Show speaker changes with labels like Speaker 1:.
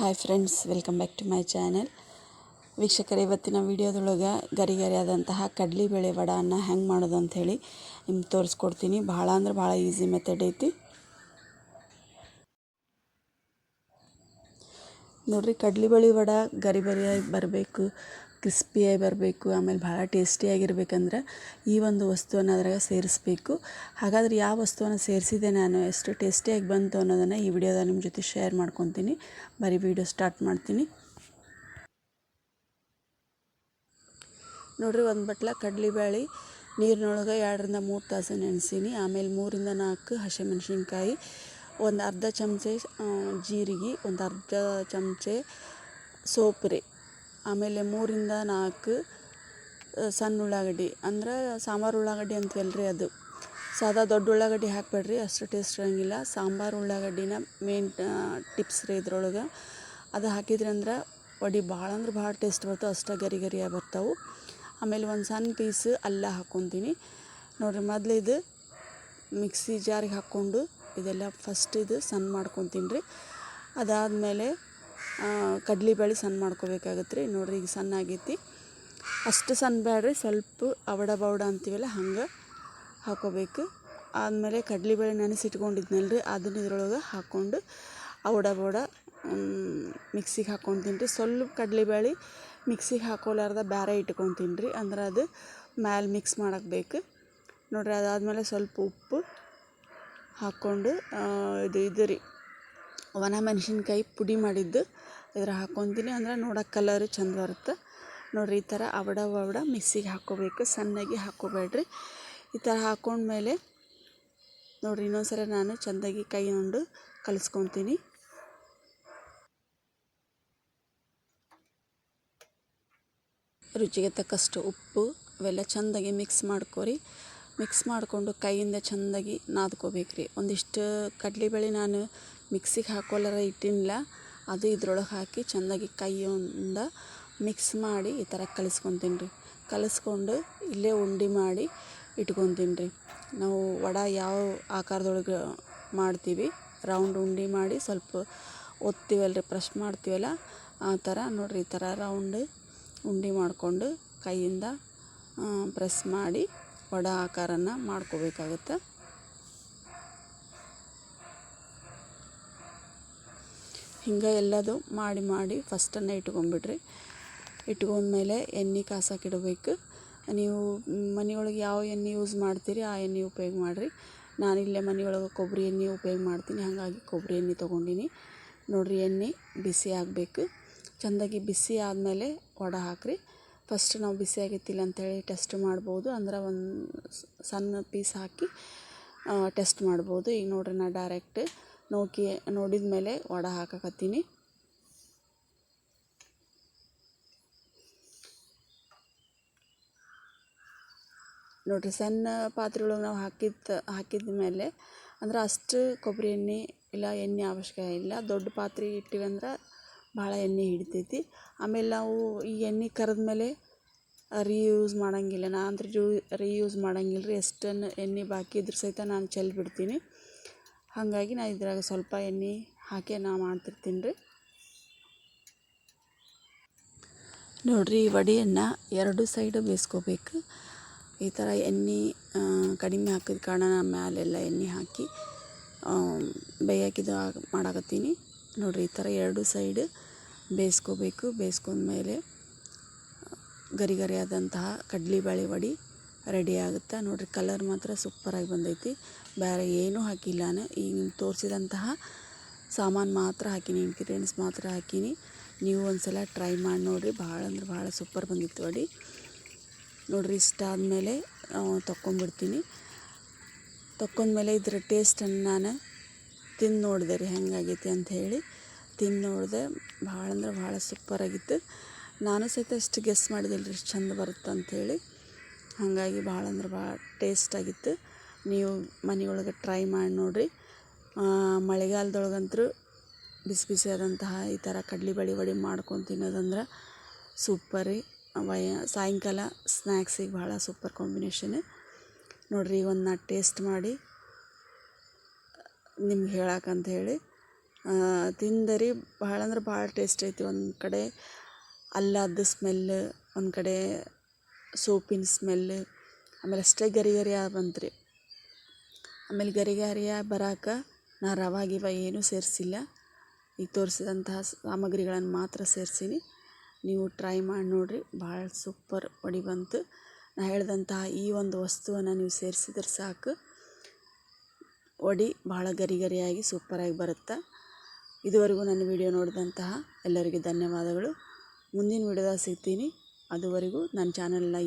Speaker 1: Hi friends welcome back to my channel ವೀಕ್ಷಕರೇ, ಇವತ್ತಿನ ವಿಡಿಯೋದೊಳಗೆ ಗರಿ ಗರಿ ಆದಂತಹ ಕಡಲೆಬೇಳೆ ವಡಾನ ಹೆಂಗೆ ಮಾಡೋದು ಅಂಥೇಳಿ ನಿಮ್ಗೆ ತೋರಿಸ್ಕೊಡ್ತೀನಿ. ಭಾಳ ಅಂದ್ರೆ ಭಾಳ ಈಸಿ ಮೆಥಡ್ ಐತಿ. ನೋಡಿರಿ ಕಡಲೆಬೇಳೆ ವಡ ಗರಿ ಬರಿಯಾಗಿ ಬರಬೇಕು. ಕ್ರಿಸ್ಪಿಯಾಗಿ ಬರಬೇಕು, ಆಮೇಲೆ ಭಾಳ ಟೇಸ್ಟಿಯಾಗಿರ್ಬೇಕಂದ್ರೆ ಈ ಒಂದು ವಸ್ತುವನ್ನು ಅದ್ರಾಗ ಸೇರಿಸ್ಬೇಕು. ಹಾಗಾದ್ರೆ ಯಾವ ವಸ್ತುವನ್ನು ಸೇರಿಸಿದೆ ನಾನು, ಎಷ್ಟು ಟೇಸ್ಟಿಯಾಗಿ ಬಂತು ಅನ್ನೋದನ್ನು ಈ ವಿಡಿಯೋದ ನಿಮ್ಮ ಜೊತೆ ಶೇರ್ ಮಾಡ್ಕೊತೀನಿ. ಬರೀ ವಿಡಿಯೋ ಸ್ಟಾರ್ಟ್ ಮಾಡ್ತೀನಿ. ನೋಡಿರಿ, ಒಂದು ಬಟ್ಲ ಕಡಲೆಬೇಳೆ ನೀರಿನೊಳಗೆ ಎರಡರಿಂದ ಮೂರು ತಾಸು ನೆನೆಸೀನಿ ಆಮೇಲೆ ಮೂರಿಂದ ನಾಲ್ಕು ಹಸಿಮೆಣ್ಸಿನ್ಕಾಯಿ, ಒಂದು ಅರ್ಧ ಚಮಚೆ ಜೀರಿಗೆ, ಒಂದು ಅರ್ಧ ಚಮಚೆ ಸೋಪು ಆಮೇಲೆ ಮೂರಿಂದ ನಾಲ್ಕು ಸಣ್ಣ ಉಳ್ಳಾಗಡ್ಡಿ. ಅಂದ್ರೆ ಸಾಂಬಾರು ಉಳ್ಳಾಗಡ್ಡಿ ಅಂತೀವಲ್ಲ ರೀ ಅದು. ಸಾದಾ ದೊಡ್ಡ ಉಳ್ಳಾಗಡ್ಡಿ ಹಾಕಬೇಡ್ರಿ, ಅಷ್ಟು ಟೇಸ್ಟ್ ಇರೋಂಗಿಲ್ಲ. ಸಾಂಬಾರು ಉಳ್ಳಾಗಡ್ಡಿನ ಮೇನ್ ಟಿಪ್ಸ್ ರೀ ಇದ್ರೊಳಗೆ. ಅದು ಹಾಕಿದ್ರಿ ಅಂದ್ರೆ ವಡೆ ಭಾಳ ಅಂದ್ರೆ ಭಾಳ ಟೇಸ್ಟ್ ಬರ್ತವೆ ಅಷ್ಟು ಗರಿ ಗರಿಯಾಗಿ ಬರ್ತಾವೆ. ಆಮೇಲೆ ಒಂದು ಸಣ್ಣ ಪೀಸ್ ಅಲ್ಲ ಹಾಕ್ಕೊತೀನಿ ನೋಡಿರಿ, ಮೊದಲು ಇದು ಮಿಕ್ಸಿ ಜಾರಿಗೆ ಹಾಕ್ಕೊಂಡು ಇದೆಲ್ಲ ಫಸ್ಟ್ ಇದು ಸಣ್ಣ ಮಾಡ್ಕೊತೀನಿ ರೀ. ಅದಾದಮೇಲೆ ಕಡ್ಲೆಬೇಳೆ ಸಣ್ಣ ಮಾಡ್ಕೋಬೇಕಾಗತ್ತೆ ರೀ ನೋಡಿರಿ ಈಗ ಸಣ್ಣ ಆಗೈತಿ. ಅಷ್ಟು ಸಣ್ಣ ಬೇಡ್ರಿ ಸ್ವಲ್ಪ ಅವಡ ಬವಡ ಅಂತೀವಲ್ಲ, ಹಂಗೆ ಹಾಕೋಬೇಕು. ಆದಮೇಲೆ ಕಡ್ಲೆಬೇಳೆ ನೆನೆಸಿಟ್ಕೊಂಡಿದ್ನಲ್ಲ ರೀ ಅದನ್ನ ಇದ್ರೊಳಗೆ ಹಾಕ್ಕೊಂಡು ಅವಡ ಬವಡ ಮಿಕ್ಸಿಗೆ ಹಾಕ್ಕೊಂಡು ರೀ ಸ್ವಲ್ಪ ಕಡ್ಲೆಬೇಳೆ ಮಿಕ್ಸಿಗೆ ಹಾಕೋಲಾರ್ದ ಬೇರೆ ಇಟ್ಕೊತೀನಿ ರೀ ಅಂದ್ರೆ ಅದು ಮ್ಯಾಲೆ ಮಿಕ್ಸ್ ಮಾಡಕ್ಕೆ ಬೇಕು. ನೋಡಿರಿ ಅದಾದಮೇಲೆ ಸ್ವಲ್ಪ ಉಪ್ಪು ಹಾಕ್ಕೊಂಡು ಇದು ಇದು ರೀ ಒಣ ಮೆಣ್ಸಿನ್ಕಾಯಿ ಪುಡಿ ಮಾಡಿದ್ದು ಇದ್ರಾಗ ಹಾಕೊತೀನಿ. ಅಂದ್ರೆ ನೋಡೋಕೆ ಕಲರ್ ಚಂದ ಬರುತ್ತೆ. ನೋಡಿರಿ, ಈ ಥರ ಅವಡ ಅವಡ ಮಿಕ್ಸಿಗೆ ಹಾಕ್ಕೋಬೇಕು. ಸಣ್ಣಗೆ ಹಾಕ್ಕೋಬೇಡ್ರಿ. ಈ ಥರ ಹಾಕ್ಕೊಂಡ್ಮೇಲೆ ನೋಡಿರಿ ಇನ್ನೊಂದು ಸಲ ನಾನು ಚೆಂದಾಗಿ ಕೈ ಉಂಡು ಕಲಿಸ್ಕೊತೀನಿ. ರುಚಿಗೆ ತಕ್ಕಷ್ಟು ಉಪ್ಪು, ಅವೆಲ್ಲ ಚೆಂದಾಗಿ ಮಿಕ್ಸ್ ಮಾಡ್ಕೋರಿ. ಮಿಕ್ಸ್ ಮಾಡಿಕೊಂಡು ಕೈಯಿಂದ ಚೆಂದಾಗಿ ನಾದ್ಕೋಬೇಕ್ರಿ. ಒಂದಿಷ್ಟು ಕಡಲೆಬೇಳೆ ನಾನು ಮಿಕ್ಸಿಗೆ ಹಾಕೋಲಾರ ಇಟ್ಟಿನಿಲ್ಲ ಅದು ಇದ್ರೊಳಗೆ ಹಾಕಿ ಚೆಂದಾಗಿ ಕೈಯಿಂದ ಮಿಕ್ಸ್ ಮಾಡಿ ಈ ಥರ ಕಲಿಸ್ಕೊತೀನಿ ರೀ ಕಲಿಸ್ಕೊಂಡು ಇಲ್ಲೇ ಉಂಡೆ ಮಾಡಿ ಇಟ್ಕೊತೀನಿ ರೀ ನಾವು ವಡೆ ಯಾವ ಆಕಾರದೊಳಗೆ ಮಾಡ್ತೀವಿ, ರೌಂಡ್ ಉಂಡೆ ಮಾಡಿ ಸ್ವಲ್ಪ ಒತ್ತೀವಲ್ಲ ರೀ ಪ್ರೆಸ್ ಮಾಡ್ತೀವಲ್ಲ, ಆ ಥರ ನೋಡಿರಿ ಈ ಥರ ರೌಂಡ್ ಉಂಡೆ ಮಾಡಿಕೊಂಡು ಕೈಯಿಂದ ಪ್ರೆಸ್ ಮಾಡಿ ವಡೆ ಆಕಾರನ ಮಾಡ್ಕೋಬೇಕಾಗತ್ತೆ. ಹಿಂಗೆ ಎಲ್ಲದು ಮಾಡಿ ಮಾಡಿ ಫಸ್ಟನ್ನು ಇಟ್ಕೊಂಬಿಡ್ರಿ. ಇಟ್ಕೊಂಡ್ಮೇಲೆ ಎಣ್ಣೆ ಕಾಸಕ್ಕೆ ಇಡಬೇಕು. ನೀವು ಮನೆಯೊಳಗೆ ಯಾವ ಎಣ್ಣೆ ಯೂಸ್ ಮಾಡ್ತೀರಿ ಆ ಎಣ್ಣೆ ಉಪಯೋಗ ಮಾಡಿರಿ. ನಾನು ಇಲ್ಲೇ ಮನೆಯೊಳಗೆ ಕೊಬ್ಬರಿ ಎಣ್ಣೆ ಉಪಯೋಗ ಮಾಡ್ತೀನಿ, ಹಾಗಾಗಿ ಕೊಬ್ಬರಿ ಎಣ್ಣೆ ತೊಗೊಂಡಿನಿ. ನೋಡಿರಿ ಎಣ್ಣೆ ಬಿಸಿ ಆಗಬೇಕು. ಚೆಂದಾಗಿ ಬಿಸಿ ಆದಮೇಲೆ ವಡೆ ಹಾಕಿರಿ. ಫಸ್ಟ್ ನಾವು ಬಿಸಿ ಆಗೈತಿಲ್ಲ ಅಂಥೇಳಿ ಟೆಸ್ಟ್ ಮಾಡ್ಬೋದು. ಅಂದ್ರೆ ಒಂದು ಸಣ್ಣ ಪೀಸ್ ಹಾಕಿ ಟೆಸ್ಟ್ ಮಾಡ್ಬೋದು. ಈಗ ನೋಡಿರಿ ನಾ ಡೈರೆಕ್ಟ್ ನೋಕಿ ನೋಡಿದ ಮೇಲೆ ವಡೆ ಹಾಕಕತ್ತೀನಿ. ನೋಡಿರಿ ಸಣ್ಣ ಪಾತ್ರೆ ಒಳಗೆ ನಾವು ಹಾಕಿದ ಹಾಕಿದ ಮೇಲೆ ಅಂದ್ರೆ ಅಷ್ಟು ಕೊಬ್ಬರಿ ಎಣ್ಣೆ ಇಲ್ಲ ಎಣ್ಣೆ ಅವಶ್ಯಕ ಇಲ್ಲ. ದೊಡ್ಡ ಪಾತ್ರೆ ಇಟ್ಟಿವಿ ಅಂದ್ರೆ ಭಾಳ ಎಣ್ಣೆ ಹಿಡಿತೈತಿ. ಆಮೇಲೆ ನಾವು ಈ ಎಣ್ಣೆ ಕರೆದ ಮೇಲೆ ರೀಯೂಸ್ ಮಾಡೋಂಗಿಲ್ಲ. ನಾ ಅಂದ್ರೆ ಜೂ ರೀಯೂಸ್ ಮಾಡೋಂಗಿಲ್ಲ ರೀ ಎಷ್ಟನ್ನು ಎಣ್ಣೆ ಬಾಕಿ ಇದ್ರೆ ಸಹಿತ ನಾನು ಚೆಲ್ಲಿ ಬಿಡ್ತೀನಿ. ಹಾಗಾಗಿ ನಾ ಇದ್ರಾಗ ಸ್ವಲ್ಪ ಎಣ್ಣೆ ಹಾಕಿ ನಾ ಮಾಡ್ತಿರ್ತೀನಿ ರೀ. ನೋಡಿರಿ ವಡೆಯನ್ನು ಎರಡು ಸೈಡ್ ಬೇಯಿಸ್ಕೋಬೇಕು. ಈ ಥರ ಎಣ್ಣೆ ಕಡಿಮೆ ಹಾಕಿದ ಕಾರಣ ನಾನು ಮ್ಯಾಲೆಲ್ಲ ಎಣ್ಣೆ ಹಾಕಿ ಬೇಯಾಕಿದ್ದು ಮಾಡಾಕತ್ತೀನಿ. ನೋಡಿರಿ ಈ ಥರ ಎರಡು ಸೈಡ್ ಬೇಯಿಸ್ಕೋಬೇಕು. ಬೇಯಿಸ್ಕೊಂಡ್ಮೇಲೆ, ಗರಿ ಗರಿಯಾದಂತಹ ಕಡ್ಲೆಬೇಳೆ ವಡೆ ರೆಡಿ ಆಗುತ್ತೆ. ನೋಡಿರಿ ಕಲರ್ ಮಾತ್ರ ಸೂಪರಾಗಿ ಬಂದೈತಿ. ಬೇರೆ ಏನೂ ಹಾಕಿಲ್ಲ ಈಗ ತೋರಿಸಿದಂತಹ ಸಾಮಾನು ಮಾತ್ರ ಹಾಕೀನಿ ಇಂಗ್ರೀಡಿಯೆಂಟ್ಸ್ ಮಾತ್ರ ಹಾಕೀನಿ. ನೀವು ಒಂದು ಸಲ ಟ್ರೈ ಮಾಡಿ ನೋಡಿರಿ. ಭಾಳ ಅಂದ್ರೆ ಭಾಳ ಸೂಪರ್ ಬಂದಿತ್ತು ಅಡಿ. ನೋಡಿರಿ ಇಷ್ಟ ಆದಮೇಲೆ ತೊಗೊಂಬಿಡ್ತೀನಿ ತೊಗೊಂಡ್ಮೇಲೆ ಇದ್ರ ಟೇಸ್ಟನ್ನು ನಾನು ತಿಂದು ನೋಡಿದೆ ರೀ ಹೆಂಗಾಗೈತಿ ಹೇಳಿ. ತಿಂದು ನೋಡಿದೆ ಭಾಳ ಅಂದ್ರೆ ಭಾಳ ಸೂಪರಾಗಿತ್ತು ನಾನು ಸಹಿತ ಅಷ್ಟು ಗೆಸ್ ಮಾಡಿದಿಲ್ಲ ರೀ, ಚಂದ ಬರುತ್ತೆ ಅಂಥೇಳಿ ಹಾಗಾಗಿ ಭಾಳ ಅಂದ್ರೆ ಭಾಳ ಟೇಸ್ಟಾಗಿತ್ತು ನೀವು ಮನೆ ಒಳಗೆ ಟ್ರೈ ಮಾಡಿ ನೋಡಿರಿ. ಮಳೆಗಾಲದೊಳಗಂತೂ ಬಿಸಿ ಬಿಸಿಯಾದಂತಹ ಈ ಥರ ಕಡ್ಲೆಬೇಳೆ ವಡೆ ಮಾಡ್ಕೊಂಡು ತಿನ್ನೋದಂದ್ರೆ ಸೂಪರ್ ರೀ. ವಯ, ಸಾಯಂಕಾಲ ಸ್ನ್ಯಾಕ್ಸಿಗೆ ಭಾಳ ಸೂಪರ್ ಕಾಂಬಿನೇಷನ್ ನೋಡಿರಿ ಒಂದು ನಾ ಟೇಸ್ಟ್ ಮಾಡಿ ನಿಮ್ಗೆ ಹೇಳಕ್ಕಂತ ಹೇಳಿ. ತಿಂದರಿ, ಭಾಳ ಅಂದ್ರೆ ಭಾಳ ಟೇಸ್ಟ್ ಐತಿ. ಒಂದು ಕಡೆ ಅಲ್ಲದ ಸ್ಮೆಲ್ ಒಂದು ಕಡೆ ಸೋಪಿನ ಸ್ಮೆಲ್, ಆಮೇಲೆ ಅಷ್ಟೇ ಗರಿ ಗರಿ ಬಂತು ರೀ ಆಮೇಲೆ ಗರಿ ಗರಿಯ ಬರಾಕ ನಾ ರವೆ ಏನೂ ಸೇರಿಸಿಲ್ಲ. ಈಗ ತೋರಿಸಿದಂತಹ ಸಾಮಗ್ರಿಗಳನ್ನು ಮಾತ್ರ ಸೇರಿಸೀನಿ. ನೀವು ಟ್ರೈ ಮಾಡಿ ನೋಡಿರಿ, ಭಾಳ ಸೂಪರ್ ಒಡಿ ಬಂತು. ನಾ ಹೇಳಿದಂತಹ ಈ ಒಂದು ವಸ್ತುವನ್ನು ನೀವು ಸೇರಿಸಿದ್ರೆ ಸಾಕು. ಒಡಿ ಭಾಳ ಗರಿ ಗರಿಯಾಗಿ ಸೂಪರಾಗಿ ಬರುತ್ತೆ. ಇದುವರೆಗೂ ನನ್ನ ವಿಡಿಯೋ ನೋಡಿದಂತಹ ಎಲ್ಲರಿಗೂ ಧನ್ಯವಾದಗಳು. ಮುಂದಿನ ವಿಡಿಯೋದಾಗ ಸಿಗ್ತೀನಿ. ಅದುವರೆಗೂ ನನ್ನ ಚಾನಲ್ನ